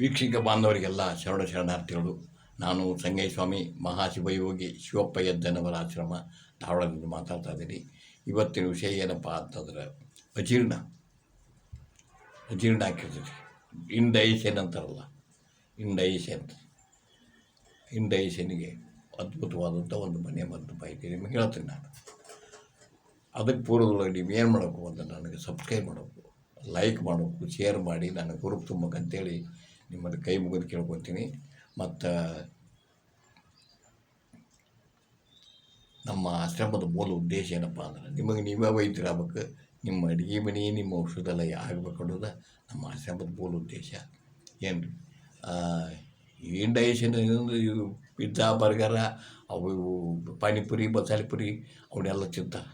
ವೀಕ್ಷಕ ಬಾಂಧವರಿಗೆಲ್ಲ ಶರಣ ಶರಣಾರ್ಥಿಗಳು, ನಾನು ಸಂಗಯ್ಯಸ್ವಾಮಿ ಮಹಾಶಿವಯೋಗಿ ಶಿವಪ್ಪ ಯದ್ದನವರ ಆಶ್ರಮ ಧಾರವಾಡದಿಂದ ಮಾತಾಡ್ತಾ ಇದ್ದೀನಿ. ಇವತ್ತಿನ ವಿಷಯ ಏನಪ್ಪ ಅಂತಂದ್ರೆ ಅಜೀರ್ಣ ಅಜೀರ್ಣ ಆಗಿರ್ತೈತಿ ಇಂಡೈಷನ್ ಅಂತಾರಲ್ಲ ಇಂಡೈಷನ್ ಇಂಡೈಷನ್ಗೆ ಅದ್ಭುತವಾದಂಥ ಒಂದು ಮನೆ ಮದ್ದು ಮಾಹಿತಿ ನಿಮಗೆ ಹೇಳ್ತೀನಿ ನಾನು. ಅದಕ್ಕೆ ಪೂರ್ವದೊಳಗೆ ನೀವು ಏನು ಮಾಡಬೇಕು ಅಂತ ನನಗೆ ಸಬ್ಸ್ಕ್ರೈಬ್ ಮಾಡಬೇಕು ಲೈಕ್ ಮಾಡಬೇಕು ಶೇರ್ ಮಾಡಿ ನನಗೆ ಗ್ರೂಪ್ ತುಂಬಬೇಕಂತೇಳಿ ನಿಮ್ಮಲ್ಲಿ ಕೈ ಮುಗಿದು ಕೇಳ್ಕೊತೀನಿ. ಮತ್ತು ನಮ್ಮ ಆಶ್ರಮದ ಮೂಲ ಉದ್ದೇಶ ಏನಪ್ಪ ಅಂದ್ರೆ ನಿಮಗೆ ನೀವೇ ವೈದ್ಯರಾಗಬೇಕು ನಿಮ್ಮ ಅಡುಗೆ ಮನೆ, ನಿಮ್ಮ ಔಷಧಾಲಯ ಆಗ್ಬೇಕು ಅನ್ನೋದು ನಮ್ಮ ಆಶ್ರಮದ ಮೂಲ ಉದ್ದೇಶ. ಏನು ರೀ ಇಂಡೈಷನ್ ಇವು ಪಿಜ್ಜಾ ಬರ್ಗರ ಅವು ಇವು ಪಾನಿಪುರಿ ಮಸಾಲೆ ಪುರಿ ಅವನ್ನೆಲ್ಲ ತಿಂತಾರೆ.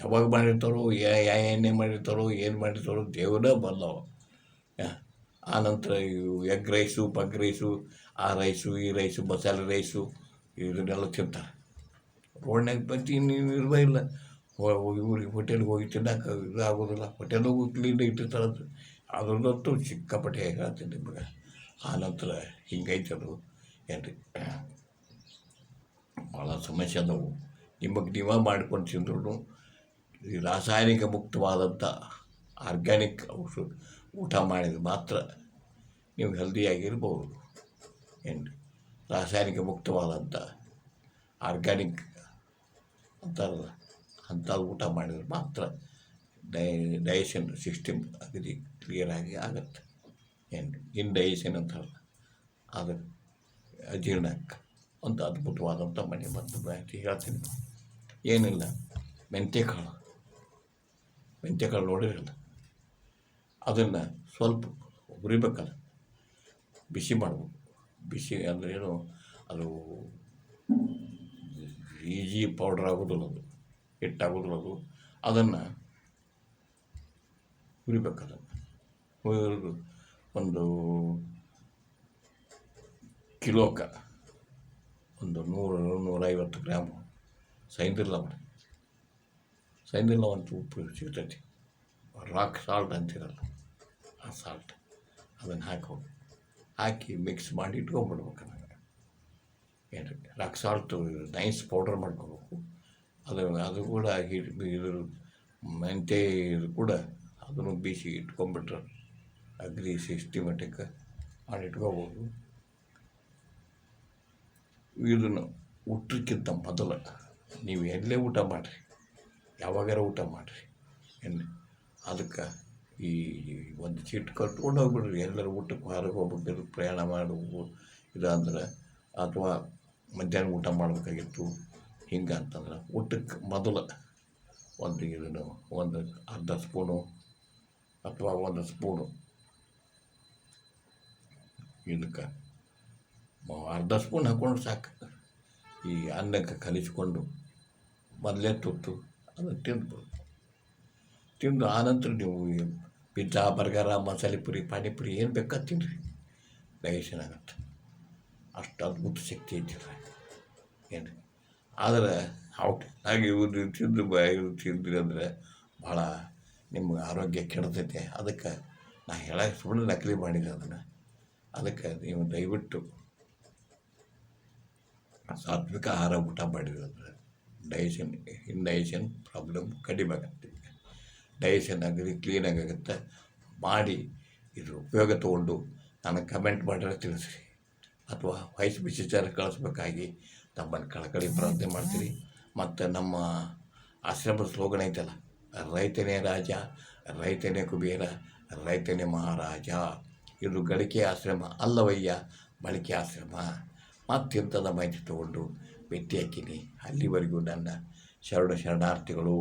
ಯಾವಾಗ ಮಾಡಿರ್ತಾರೋ, ಯಾ ಎಣ್ಣೆ ಮಾಡಿರ್ತಾರೋ, ಏನು ಮಾಡಿರ್ತಾರೋ ದೇವರೇ ಬಲ್ಲವ ಆ ನಂತರ ಇವು ಎಗ್ ರೈಸು, ಪಗ್ ರೈಸು, ಆ ರೈಸು, ಈ ರೈಸು, ಮಸಾಲೆ ರೈಸು, ಇದನ್ನೆಲ್ಲ ತಿಂತಾರೆ. ರೋಡ್ನಾಗ ಬಂದು ಇನ್ನೇನು ಇರೋದೇ ಇಲ್ಲ. ಇವ್ರಿಗೆ ಹೋಟೆಲ್ಗೆ ಹೋಗಿ ತಿನ್ನಕ್ಕೆ ಇದಾಗೋದಿಲ್ಲ. ಹೋಟೆಲ್ಗೆ ಕ್ಲೀನ್ ಇಟ್ಟಿರ್ತಾರೆ ಅದು. ಅದ್ರದಂತೂ ಸಿಕ್ಕಾಪಟ್ಟೆ ಹೇಳ್ತೀನಿ ನಿಮಗೆ. ಆನಂತರ ನಂತರ ಹಿಂಗೈತೆ ಅದು. ಏನು ರೀ ಭಾಳ ಸಮಸ್ಯೆ ಅದಾವು. ನಿಮಗೆ ನೀವೇ ಮಾಡ್ಕೊಂಡು ತಿಂದ್ರು ರಾಸಾಯನಿಕ ಮುಕ್ತವಾದಂಥ ಆರ್ಗ್ಯಾನಿಕ್ ಔಷಧ ಊಟ ಮಾಡಿದ ಮಾತ್ರ ನೀವು ಹೆಲ್ದಿಯಾಗಿರ್ಬೋದು ಏನು ರಾಸಾಯನಿಕ ಮುಕ್ತವಾದಂಥ ಆರ್ಗ್ಯಾನಿಕ್ ಅಂತಾರಲ್ಲ, ಅಂಥ ಊಟ ಮಾಡಿದರೆ ಮಾತ್ರ ಡೈ ಡೈಜೆಷನ್ ಸಿಸ್ಟಮ್ ಅಗದಿ ಕ್ಲಿಯರಾಗಿ ಆಗುತ್ತೆ ಏನು ಇನ್ ಡೈಜೆಷನ್ ಅಂತಾರಲ್ಲ, ಅದು ಅಜೀರ್ಣಕ್ಕೆ ಒಂದು ಅದ್ಭುತವಾದಂಥ ಮನೆ ಮತ್ತು ಹೇಳ್ತೀನಿ. ಏನಿಲ್ಲ ಮೆಂತ್ಯ ಕಾಳು ಮೆಂತ್ಯ ಕಾಳು ನೋಡಿರಲ್ಲ? ಅದನ್ನು ಸ್ವಲ್ಪ ಹುರಿಬೇಕಲ್ಲ. ಬಿಸಿ ಮಾಡಬೇಕು. ಬಿಸಿ ಅಂದರೆ ಏನು? ಅದು ಈಜಿ ಪೌಡ್ರ್ ಆಗೋದಿಲ್ಲ ಅದು. ಹಿಟ್ಟಾಗೋದಿಲ್ಲ ಅದು. ಅದನ್ನು ಹುರಿಬೇಕು ಅದನ್ನು ಹುರಿದು ಒಂದು ಕಿಲೋಕ ಒಂದು ನೂರು, ನೂರೈವತ್ತು ಗ್ರಾಮು ಸೈಂದಿಲ್ಲ ಮಾಡಿ ಸೈಂದಿಲ್ಲ ಒಂದು ಉಪ್ಪು ಸಿಗ್ತೈತಿ. ರಾಕ್ ಸಾಲ್ಟ್ ಅಂತಿರಲ್ಲ. ಆ ಸಾಲ್ಟ್ ಅದನ್ನು ಹಾಕೋದು ಹಾಕಿ ಮಿಕ್ಸ್ ಮಾಡಿ ಇಟ್ಕೊಂಡ್ಬಿಡ್ಬೇಕು ನನಗೆ ಏನು ರಾಕ್ ಸಾಲ್ಟ್, ನೈಸ್ ಪೌಡರ್ ಮಾಡ್ಕೋಬೇಕು. ಅದು ಅದು ಕೂಡ ಹಿಟ್ಟು ಇದು ಮೆಂತೆ ಇದು ಕೂಡ ಅದನ್ನು ಬೀಸಿ ಇಟ್ಕೊಂಡ್ಬಿಟ್ರೆ ಅಗ್ರಿ ಸಿಸ್ಟಿಮೆಟಿಕ್ ಮಾಡಿ ಇಟ್ಕೋಬೋದು. ಇದನ್ನು ಊಟಕ್ಕಿಂತ ಮೊದಲು ನೀವು ಎಲ್ಲೇ ಊಟ ಮಾಡಿರಿ, ಯಾವಾಗಾರ ಊಟ ಮಾಡಿರಿ. ಏನು ಅದಕ್ಕೆ ಈ ಒಂದು ಚೀಟ್ ಕಟ್ಕೊಂಡು ಹೋಗ್ಬಿಡ್ರಿ. ಎಲ್ಲರೂ ಊಟಕ್ಕೆ ಹೊರಗೆ ಹೋಗ್ಬಿಟ್ಟಿರು ಪ್ರಯಾಣ ಮಾಡಬೇಕು ಇದು ಅಂದ್ರೆ ಅಥವಾ ಮಧ್ಯಾಹ್ನ ಊಟ ಮಾಡಬೇಕಾಗಿತ್ತು. ಹಿಂಗೆ ಅಂತಂದ್ರೆ ಊಟಕ್ಕೆ ಮೊದಲು ಒಂದು ಇದನ್ನು, ಒಂದು ಅರ್ಧ ಸ್ಪೂನು ಅಥವಾ ಒಂದು ಸ್ಪೂನು ಇದಕ್ಕೆ ಅರ್ಧ ಸ್ಪೂನ್ ಹಾಕ್ಕೊಂಡು ಸಾಕು. ಈ ಅನ್ನಕ್ಕೆ ಕಲಿಸ್ಕೊಂಡು ಮೊದಲೇ ತುತ್ತು ಅದನ್ನು ತಿಂದ್ಬಿಡು ತಿಂದು ಆನಂತರ ನೀವು ಪಿಜ್ಜಾ, ಬರ್ಗರ ಮಸಾಲೆ ಪುರಿ ಪಾನಿಪುರಿ ಏನು ಬೇಕಾ ತಿನ್ನಿರಿ ಡೈಜೆಷನ್ ಆಗುತ್ತೆ ಅಷ್ಟು ಅದ್ಭುತ ಶಕ್ತಿ ಐತಿಲ್ಲ ಏನು ಆದರೆ ಔಟ್ ಹಾಗೆ ಇವ್ರು ತಿಂದು ಇವ್ರು ತಿಂದ್ರಿ ಅಂದರೆ ಭಾಳ ನಿಮ್ಮ ಆರೋಗ್ಯ ಕೆಡ್ತೈತೆ. ಅದಕ್ಕೆ ನಾ ಹೇಳಕ್ಕೆ ಸುಮ್ಮನೆ ನಕಲಿ ಮಾಡಿದೆ ಅದನ್ನು. ಅದಕ್ಕೆ ನೀವು ದಯವಿಟ್ಟು ಸಾತ್ವಿಕ ಆಹಾರ ಊಟ ಮಾಡಿದ್ರೆ ಡೈಜೆಷನ್ ಇಂಡೈಜೆಷನ್ ಪ್ರಾಬ್ಲಮ್ ಕಡಿಮೆ ಆಗುತ್ತೆ. ಡೈಜೆಷನ್ ಕ್ಲೀನಾಗಿ ಆಗುತ್ತೆ. ಮಾಡಿ ಇದ್ರ ಉಪಯೋಗ ತೊಗೊಂಡು ನನಗೆ ಕಮೆಂಟ್ ಮಾಡಿದ್ರೆ ತಿಳಿಸ್ರಿ. ಅಥವಾ ವಯಸ್ಸು ಬಿಸಿಚಾರ ಕಳಿಸ್ಬೇಕಾಗಿ ತಮ್ಮನ್ನು ಕಳಕಳಿ ಪ್ರಾರ್ಥನೆ ಮಾಡ್ತೀರಿ. ಮತ್ತು ನಮ್ಮ ಆಶ್ರಮದ ಸ್ಲೋಗನ್ ಐತಲ್ಲ, ರೈತನೇ ರಾಜ, ರೈತನೇ ಕುಬೇರ, ರೈತನೇ ಮಹಾರಾಜ. ಇದು ಗಳಿಕೆ ಆಶ್ರಮ ಅಲ್ಲವಯ್ಯ ಬಳಕೆ ಆಶ್ರಮ. ಮತ್ತಿಂಥದ ಮಾಹಿತಿ ತಗೊಂಡು ಭೇಟಿ ಹಾಕಿನಿ. ಅಲ್ಲಿವರೆಗೂ ನನ್ನ ಶರಣ ಶರಣಾರ್ಥಿಗಳು.